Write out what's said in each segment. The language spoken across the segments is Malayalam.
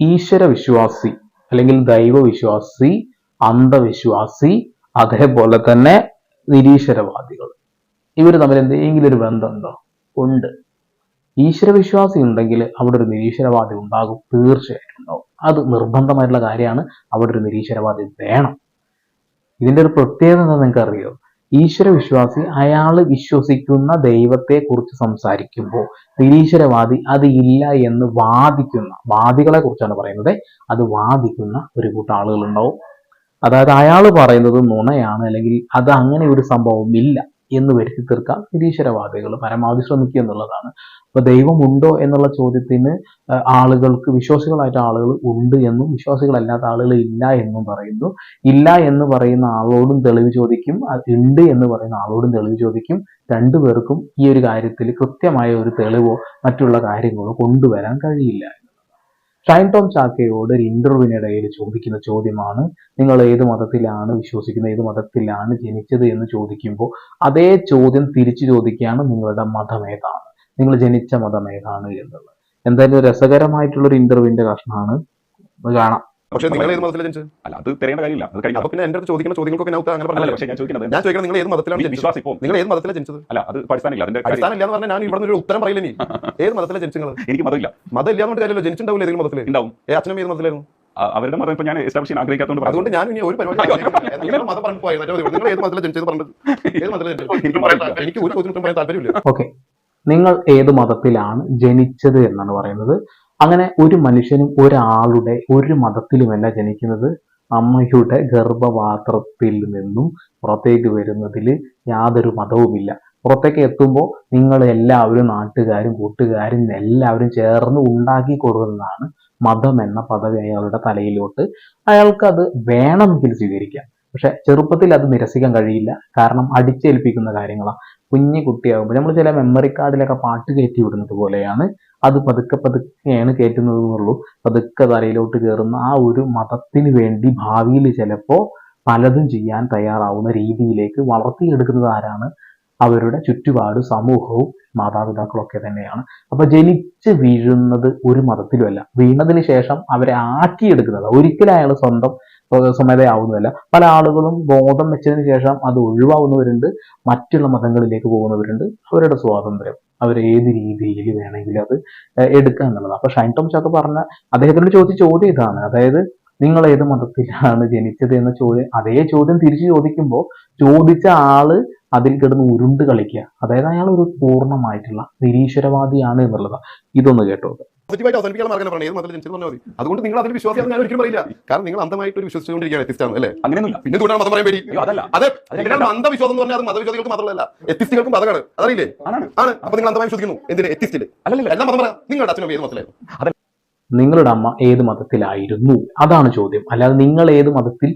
ഈശ്വര വിശ്വാസി അല്ലെങ്കിൽ ദൈവവിശ്വാസി അന്ധവിശ്വാസി അതേപോലെ തന്നെ നിരീശ്വരവാദികൾ. ഇവർ തമ്മിൽ എന്തെങ്കിലും ഒരു ബന്ധമുണ്ടോ? ഉണ്ട്. ഈശ്വരവിശ്വാസി ഉണ്ടെങ്കിൽ അവിടെ ഒരു നിരീശ്വരവാദി ഉണ്ടാകും തീർച്ചയായിട്ടും ഉണ്ടാവും അത് നിർബന്ധമായിട്ടുള്ള കാര്യമാണ്. അവിടെ ഒരു നിരീശ്വരവാദി വേണം. ഇതിന്റെ ഒരു പ്രത്യേകത നിങ്ങൾക്ക് അറിയോ ഈശ്വര വിശ്വാസി അയാൾ വിശ്വസിക്കുന്ന ദൈവത്തെ കുറിച്ച് സംസാരിക്കുമ്പോൾ നിരീശ്വരവാദി അത് ഇല്ല എന്ന് വാദിക്കുന്ന വാദികളെ കുറിച്ചാണ് പറയുന്നത്. അത് വാദിക്കുന്ന ഒരു കൂട്ടം ആളുകൾ ഉണ്ടാവും അതായത് അയാൾ പറയുന്നത് നുണയാണ് അല്ലെങ്കിൽ അത് അങ്ങനെ ഒരു സംഭവം ഇല്ല എന്ന് വരുത്തി തീർക്കാൻ നിരീശ്വരവാദികൾ പരമാവധി ശ്രമിക്കുക എന്നുള്ളതാണ്. അപ്പൊ ദൈവമുണ്ടോ എന്നുള്ള ചോദ്യത്തിന് ആളുകൾക്ക് വിശ്വാസികളായിട്ട് ആളുകൾ ഉണ്ട് എന്നും വിശ്വാസികളല്ലാത്ത ആളുകൾ ഇല്ല എന്നും പറയുന്നു. ഇല്ല എന്ന് പറയുന്ന ആളോടും തെളിവ് ചോദിക്കും. ഉണ്ട് എന്ന് പറയുന്ന ആളോടും തെളിവ് ചോദിക്കും. രണ്ടുപേർക്കും ഈ ഒരു കാര്യത്തിൽ കൃത്യമായ ഒരു തെളിവോ മറ്റുള്ള കാര്യങ്ങളോ കൊണ്ടുവരാൻ കഴിയില്ല. ഷൈൻ ടോം ചാക്കയോട് ഒരു ഇന്റർവ്യൂവിനിടയിൽ ചോദിക്കുന്ന ചോദ്യമാണ് നിങ്ങൾ ഏത് മതത്തിലാണ് വിശ്വസിക്കുന്നത് ഏത് മതത്തിലാണ് ജനിച്ചത്? എന്ന് ചോദിക്കുമ്പോൾ അതേ ചോദ്യം തിരിച്ചു ചോദിക്കുകയാണ് നിങ്ങളുടെ മതം ഏതാണ്? നിങ്ങൾ ജനിച്ച മതം ഏതാണ് എന്നുള്ളത്. എന്തായാലും രസകരമായിട്ടുള്ള ഒരു ഇന്റർവ്യൂവിന്റെ കഷ്ണമാണ്. കാണാം. പക്ഷേ നിങ്ങൾ ഏത് മതത്തിലാണ് ജനിച്ചത്? അല്ല അത് തിരയേണ്ട കാര്യമില്ല. അത് കഴിഞ്ഞ അപ്പൊ പിന്നെ എന്റെ അടുത്ത് ചോദിക്കുന്ന ചോദ്യങ്ങൾക്കൊക്കെ ഞാൻ ഉത്തരം അങ്ങനെ പറഞ്ഞു പക്ഷേ ഞാൻ ചോദിക്കുന്നത് ഞാൻ ചോദിക്കുന്നത് നിങ്ങൾ ഏത് മതത്തിലാണ് ജനിച്ചത്? വിശ്വാസം ഇപ്പോൾ നിങ്ങൾ ഏത് മതത്തിലാണ് ജനിച്ചത്? അല്ല അത് അടിസ്ഥാനമില്ല അതിന്റെ അടിസ്ഥാനം ഇല്ലാന്ന് പറഞ്ഞാൽ ഞാൻ ഇവിടെ ഒരു ഉത്തരം പറയില്ല നീ ഏത് മതത്തിലാണ് ജനിച്ചത് എനിക്ക് മതമില്ല. മതം ഇല്ലാന്ന് കാര്യമില്ല. ജനിച്ചിട്ടുണ്ടാവില്ല ഏതെങ്കിലും മതത്തിൽ ഉണ്ടാവും. ഏ അച്ഛനും ഏത് മതത്തിലായിരുന്നു? അവരുടെ മതം ഇപ്പൊ ഞാൻ എസ്റ്റാബ്ലിഷ് ചെയ്യാൻ ആഗ്രഹിക്കാത്തതുകൊണ്ട് പറഞ്ഞു. അതുകൊണ്ട് ഞാൻ ഇനി ഒരു പരിപാടി ആഗ്രഹിക്കുന്നില്ല. നിങ്ങൾ മതം പറഞ്ഞു നിങ്ങൾ ഏത് മതത്തിലാണ് ജനിച്ചത് പറഞ്ഞത് ഏത് മതത്തിലാണ് എനിക്ക് ഒരു ചോദ്യം പറയാൻ താല്പര്യമില്ല. ഓക്കെ. നിങ്ങൾ ഏത് മതത്തിലാണ് ജനിച്ചത് എന്നാണ് പറയുന്നത്. അങ്ങനെ ഒരു മനുഷ്യനും ഒരാളുടെ ഒരു മതത്തിലുമല്ല ജനിക്കുന്നത്. അമ്മയുടെ ഗർഭപാത്രത്തിൽ നിന്നും പുറത്തേക്ക് വരുന്നതിൽ യാതൊരു മതവുമില്ല. പുറത്തേക്ക് എത്തുമ്പോൾ നിങ്ങൾ എല്ലാവരും നാട്ടുകാരും കൂട്ടുകാരും എല്ലാവരും ചേർന്ന് ഉണ്ടാക്കി കൊടുക്കുന്നതാണ് മതം എന്ന പദവി അയാളുടെ തലയിലോട്ട്. അയാൾക്ക് അത് വേണമെങ്കിൽ സ്വീകരിക്കാം. പക്ഷെ ചെറുപ്പത്തിൽ അത് നിരസിക്കാൻ കഴിയില്ല. കാരണം അടിച്ചേൽപ്പിക്കുന്ന കാര്യങ്ങളാണ് കുഞ്ഞു കുട്ടിയാകുമ്പോൾ നമ്മൾ ചില മെമ്മറി കാർഡിലൊക്കെ പാട്ട് കയറ്റി വിടുന്നത് പോലെയാണ്. അത് പതുക്കെ പതുക്കെയാണ് കയറ്റുന്നത് എന്നുള്ളൂ. പതുക്കെ തലയിലോട്ട് കയറുന്ന ആ ഒരു മതത്തിന് വേണ്ടി ഭാവിയിൽ ചിലപ്പോൾ പലതും ചെയ്യാൻ തയ്യാറാവുന്ന രീതിയിലേക്ക് വളർത്തിയെടുക്കുന്നത് ആരാണ്? അവരുടെ ചുറ്റുപാട് സമൂഹവും മാതാപിതാക്കളൊക്കെ തന്നെയാണ്. അപ്പൊ ജനിച്ച് വീഴുന്നത് ഒരു മതത്തിലുമല്ല വീണതിന് ശേഷം അവരെ ആക്കിയെടുക്കുന്നത് ഒരിക്കലും അയാൾ സ്വന്തം സ്വമേധയാവുന്നതല്ല പല ആളുകളും ബോധം വെച്ചതിന് ശേഷം അത് ഒഴിവാവുന്നവരുണ്ട്. മറ്റുള്ള മതങ്ങളിലേക്ക് പോകുന്നവരുണ്ട്. അവരുടെ സ്വാതന്ത്ര്യം അവർ ഏത് രീതിയിൽ വേണമെങ്കിലും അത് എടുക്കുക എന്നുള്ളത്. അപ്പൊ ഷൈൻ ടോം ചാക്ക് പറഞ്ഞ അദ്ദേഹത്തിന്റെ ചോദിച്ച ചോദ്യം ഇതാണ്. അതായത് നിങ്ങൾ ഏത് മതത്തിലാണ് ജനിച്ചത് എന്ന ചോദ്യം അതേ ചോദ്യം തിരിച്ചു ചോദിക്കുമ്പോൾ ചോദിച്ച ആൾ അതിൽ കിടന്ന് ഉരുണ്ട് കളിക്കുക. അതായത് അയാൾ ഒരു പൂർണമായിട്ടുള്ള നിരീശ്വരവാദിയാണ് എന്നുള്ളത്. ഇതൊന്ന് കേട്ടോ പോസിറ്റീവായിട്ട് അവസാനിപ്പിക്കാൻ മാർഗം പറഞ്ഞത് ഏത് മതത്തിൽ ജനിച്ചത് പറഞ്ഞാൽ മതി. അതുകൊണ്ട് നിങ്ങൾ അതിൽ ഞാൻ ഒരിക്കലും പറയില്ല. കാരണം നിങ്ങൾ അന്ധമായിട്ട് ഒരു വിശ്വസിച്ചുകൊണ്ടിരിക്കുകയാണ് എത്തിസ്റ്റാണ് അല്ലേ? അങ്ങനെയൊന്നുമില്ല. പിന്നെ മതം പറയാൻ പേടി അതല്ല. അതെ അന്ധവിശ്വാസം എന്ന് പറഞ്ഞാൽ അത് മതവിശ്വാസികൾക്ക് മാത്രമല്ല. എത്തിസ്റ്റുകൾക്കും മതമാണ് അതറിയില്ലേ? ആണ്. അപ്പൊ നിങ്ങൾ അന്ധമായി വിശ്വസിക്കുന്നു. എന്തിന്? എത്തിസ്റ്റിൽ. അല്ലല്ല എല്ലാ മതം പറയാം. നിങ്ങളുടെ അച്ഛനും ഏത് മതത്തിലായിരുന്നു? നിങ്ങളുടെ അമ്മ ഏത് മതത്തിലായിരുന്നു? അതാണ് ചോദ്യം. അല്ലാതെ നിങ്ങൾ ഏത് മതത്തിൽ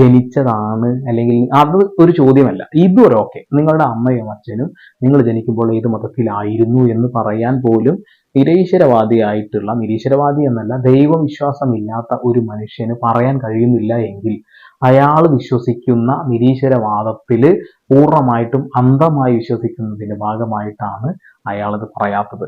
ജനിച്ചതാണ് അല്ലെങ്കിൽ അത് ഒരു ചോദ്യമല്ല. ഇതുവരെ ഓക്കെ നിങ്ങളുടെ അമ്മയും അച്ഛനും നിങ്ങൾ ജനിക്കുമ്പോൾ ഏത് മതത്തിലായിരുന്നു എന്ന് പറയാൻ പോലും നിരീശ്വരവാദിയായിട്ടുള്ള നിരീശ്വരവാദി എന്നല്ല ദൈവവിശ്വാസമില്ലാത്ത ഒരു മനുഷ്യന് പറയാൻ കഴിയുന്നില്ല എങ്കിൽ അയാൾ വിശ്വസിക്കുന്ന നിരീശ്വരവാദത്തിൽ പൂർണമായിട്ടും അന്ധമായി വിശ്വസിക്കുന്നതിന്റെ ഭാഗമായിട്ടാണ് അയാളത് പറയാത്തത്.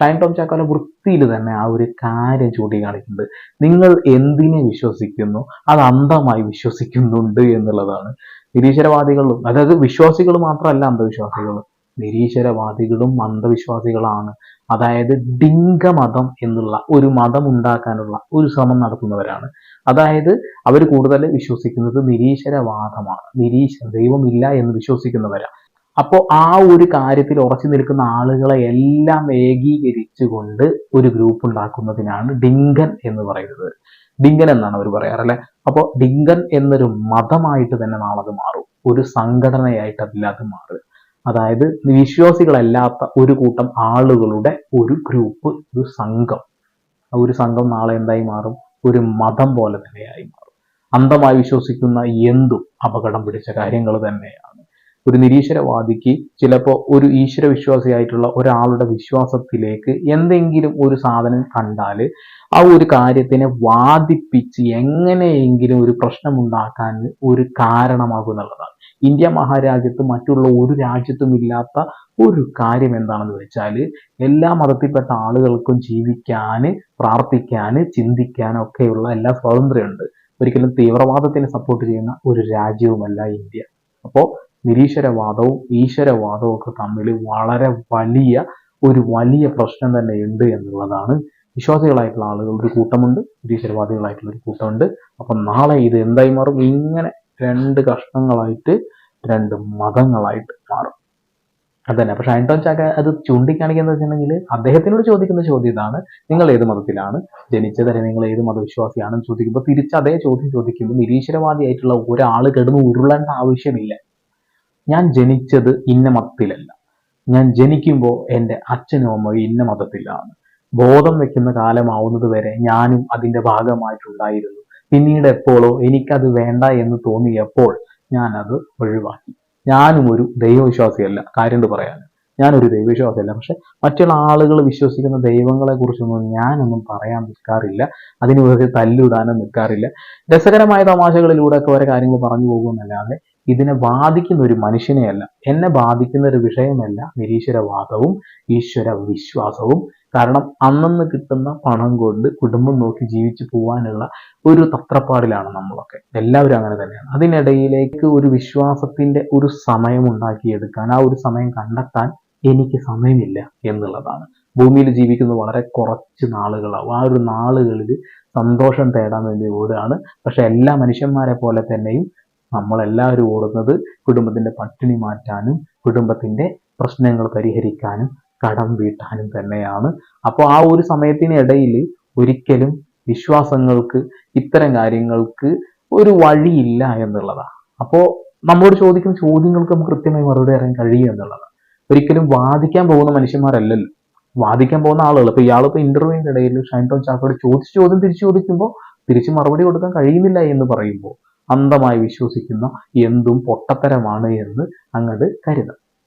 ഷൈൻ ടോം ചാക്കോല വൃത്തിയിൽ തന്നെ ആ ഒരു കാര്യം ചൂണ്ടിക്കാണിക്കുന്നുണ്ട്. നിങ്ങൾ എന്തിനെ വിശ്വസിക്കുന്നു? അത് അന്ധമായി വിശ്വസിക്കുന്നുണ്ട് എന്നുള്ളതാണ്. നിരീശ്വരവാദികളും അതായത് വിശ്വാസികൾ മാത്രമല്ല അന്ധവിശ്വാസികൾ നിരീശ്വരവാദികളും അന്ധവിശ്വാസികളാണ്. അതായത് ഡിംഗമതം എന്നുള്ള ഒരു മതം ഉണ്ടാക്കാനുള്ള ഒരു ശ്രമം നടത്തുന്നവരാണ്. അതായത് അവർ കൂടുതൽ വിശ്വസിക്കുന്നത് നിരീശ്വരവാദമാണ്. നിരീശ്വര ദൈവമില്ല എന്ന് വിശ്വസിക്കുന്നവരാണ് അപ്പോൾ ആ ഒരു കാര്യത്തിൽ ഉറച്ചു നിൽക്കുന്ന ആളുകളെ എല്ലാം ഏകീകരിച്ചുകൊണ്ട് ഒരു ഗ്രൂപ്പ് ഉണ്ടാക്കുന്നതിനാണ് ഡിങ്കൻ എന്ന് പറയുന്നത്. ഡിങ്കൻ എന്നാണ് അവർ പറയാറല്ലേ അപ്പോൾ ഡിങ്കൻ എന്നൊരു മതമായിട്ട് തന്നെ നാളത് മാറും. ഒരു സംഘടനയായിട്ട് അതില്ലാതെ മാറും. അതായത് വിശ്വാസികളല്ലാത്ത ഒരു കൂട്ടം ആളുകളുടെ ഒരു ഗ്രൂപ്പ് ഒരു സംഘം. ഒരു സംഘം നാളെ എന്തായി മാറും? ഒരു മതം പോലെ തന്നെയായി മാറും. അന്ധമായി വിശ്വസിക്കുന്ന എന്തും അപകടം പിടിച്ച കാര്യങ്ങൾ തന്നെയാണ്. ഒരു നിരീശ്വരവാദിക്ക് ചിലപ്പോൾ ഒരു ഈശ്വര വിശ്വാസിയായിട്ടുള്ള ഒരാളുടെ വിശ്വാസത്തിലേക്ക് എന്തെങ്കിലും ഒരു സാധനം കണ്ടാൽ ആ ഒരു കാര്യത്തിനെ വാദിപ്പിച്ച് എങ്ങനെയെങ്കിലും ഒരു പ്രശ്നമുണ്ടാക്കാൻ ഒരു കാരണമാകും എന്നുള്ളതാണ്. ഇന്ത്യ മഹാരാജ്യത്ത് മറ്റുള്ള ഒരു രാജ്യത്തും ഇല്ലാത്ത ഒരു കാര്യം എന്താണെന്ന് വെച്ചാൽ എല്ലാ മതത്തിൽപ്പെട്ട ആളുകൾക്കും ജീവിക്കാൻ പ്രാർത്ഥിക്കാൻ ചിന്തിക്കാൻ ഒക്കെയുള്ള എല്ലാ സ്വാതന്ത്ര്യമുണ്ട്. ഒരിക്കലും തീവ്രവാദത്തിനെ സപ്പോർട്ട് ചെയ്യുന്ന ഒരു രാജ്യവുമല്ല ഇന്ത്യ. അപ്പോൾ നിരീശ്വരവാദവും ഈശ്വരവാദവും ഒക്കെ തമ്മിൽ വളരെ വലിയ ഒരു വലിയ പ്രശ്നം തന്നെ ഉണ്ട് എന്നുള്ളതാണ്. വിശ്വാസികളായിട്ടുള്ള ആളുകൾ ഒരു കൂട്ടമുണ്ട് നിരീശ്വരവാദികളായിട്ടുള്ള ഒരു കൂട്ടമുണ്ട്. അപ്പം നാളെ ഇത് എന്തായി മാറും? ഇങ്ങനെ രണ്ട് കഷ്ണങ്ങളായിട്ട് രണ്ട് മതങ്ങളായിട്ട് മാറും. അതന്നെ. പക്ഷെ ആന്റോൺ ചാക്ക അത് ചൂണ്ടിക്കാണിക്കുന്ന വെച്ചിട്ടുണ്ടെങ്കിൽ അദ്ദേഹത്തിനോട് ചോദിക്കുന്ന ചോദ്യം ഇതാണ്. നിങ്ങൾ ഏത് മതത്തിലാണ് ജനിച്ചത്? അല്ലെങ്കിൽ നിങ്ങൾ ഏത് മതവിശ്വാസിയാണെന്ന് ചോദിക്കുമ്പോൾ തിരിച്ച് അതേ ചോദ്യം ചോദിക്കുമ്പോൾ നിരീശ്വരവാദിയായിട്ടുള്ള ഒരാൾ കിടന്ന് ഉരുളേണ്ട ആവശ്യമില്ല. ഞാൻ ജനിച്ചത് ഇന്ന മതത്തിലല്ല. ഞാൻ ജനിക്കുമ്പോൾ എന്റെ അച്ഛനും അമ്മയും ഇന്ന മതത്തിലാണ്. ബോധം വെക്കുന്ന കാലമാവുന്നത് വരെ ഞാനും അതിന്റെ ഭാഗമായിട്ടുണ്ടായിരുന്നു. പിന്നീട് എപ്പോഴോ എനിക്കത് വേണ്ട എന്ന് തോന്നിയപ്പോൾ ഞാനത് ഒഴിവാക്കി. ഞാനും ഒരു ദൈവവിശ്വാസിയല്ല. കാര്യം പറയാൻ? ഞാനൊരു ദൈവവിശ്വാസമല്ല പക്ഷെ മറ്റുള്ള ആളുകൾ വിശ്വസിക്കുന്ന ദൈവങ്ങളെ കുറിച്ചൊന്നും ഞാനൊന്നും പറയാൻ നിൽക്കാറില്ല. അതിന് വെറുതെ തല്ലിടാനും നിൽക്കാറില്ല. രസകരമായ തമാശകളിലൂടെ ഒക്കെ ഓരോ കാര്യങ്ങൾ പറഞ്ഞു പോകുമെന്നല്ലാതെ ഇതിനെ ബാധിക്കുന്ന ഒരു മനുഷ്യനെയല്ല. എന്നെ ബാധിക്കുന്ന ഒരു വിഷയമല്ല നിരീശ്വരവാദവും ഈശ്വര വിശ്വാസവും കാരണം അന്നന്ന് കിട്ടുന്ന പണം കൊണ്ട് കുടുംബം നോക്കി ജീവിച്ചു പോകാനുള്ള ഒരു തത്രപ്പാടിലാണ് നമ്മളൊക്കെ. എല്ലാവരും അങ്ങനെ തന്നെയാണ്. അതിനിടയിലേക്ക് ഒരു വിശ്വാസത്തിന്റെ ഒരു സമയം ഉണ്ടാക്കിയെടുക്കാൻ ആ ഒരു സമയം കണ്ടെത്താൻ എനിക്ക് സമയമില്ല എന്നുള്ളതാണ്. ഭൂമിയിൽ ജീവിക്കുന്ന വളരെ കുറച്ച് നാളുകളാവും. ആ ഒരു നാളുകളിൽ സന്തോഷം തേടാൻ വേണ്ടി ഓടുകയാണ്. പക്ഷെ എല്ലാ മനുഷ്യന്മാരെ പോലെ തന്നെയും നമ്മളെല്ലാവരും ഓടുന്നത് കുടുംബത്തിന്റെ പട്ടിണി മാറ്റാനും കുടുംബത്തിന്റെ പ്രശ്നങ്ങൾ പരിഹരിക്കാനും കടം വീട്ടാനും തന്നെയാണ്. അപ്പോൾ ആ ഒരു സമയത്തിനിടയിൽ ഒരിക്കലും വിശ്വാസങ്ങൾക്ക് ഇത്തരം കാര്യങ്ങൾക്ക് ഒരു വഴിയില്ല എന്നുള്ളതാണ്. അപ്പോൾ നമ്മോട് ചോദിക്കുന്ന ചോദ്യങ്ങൾക്ക് നമുക്ക് കൃത്യമായി മറുപടി അറിയാൻ കഴിയും എന്നുള്ളതാണ്. ഒരിക്കലും വാദിക്കാൻ പോകുന്ന മനുഷ്യന്മാരല്ലല്ലോ. വാദിക്കാൻ പോകുന്ന ആളുകൾ. ഇപ്പൊ ഇയാളിപ്പോ ഇന്റർവ്യൂവിന്റെ ഇടയിൽ ഷൈൻ ടോൺ ചാക്കോട് ചോദിച്ച് ചോദ്യം തിരിച്ചു ചോദിക്കുമ്പോൾ തിരിച്ച് മറുപടി കൊടുക്കാൻ കഴിയുന്നില്ല എന്ന് പറയുമ്പോൾ അന്ധമായി വിശ്വസിക്കുന്ന എന്തും പൊട്ടത്തരമാണ് എന്ന് അങ്ങോട്ട് കരുതാം.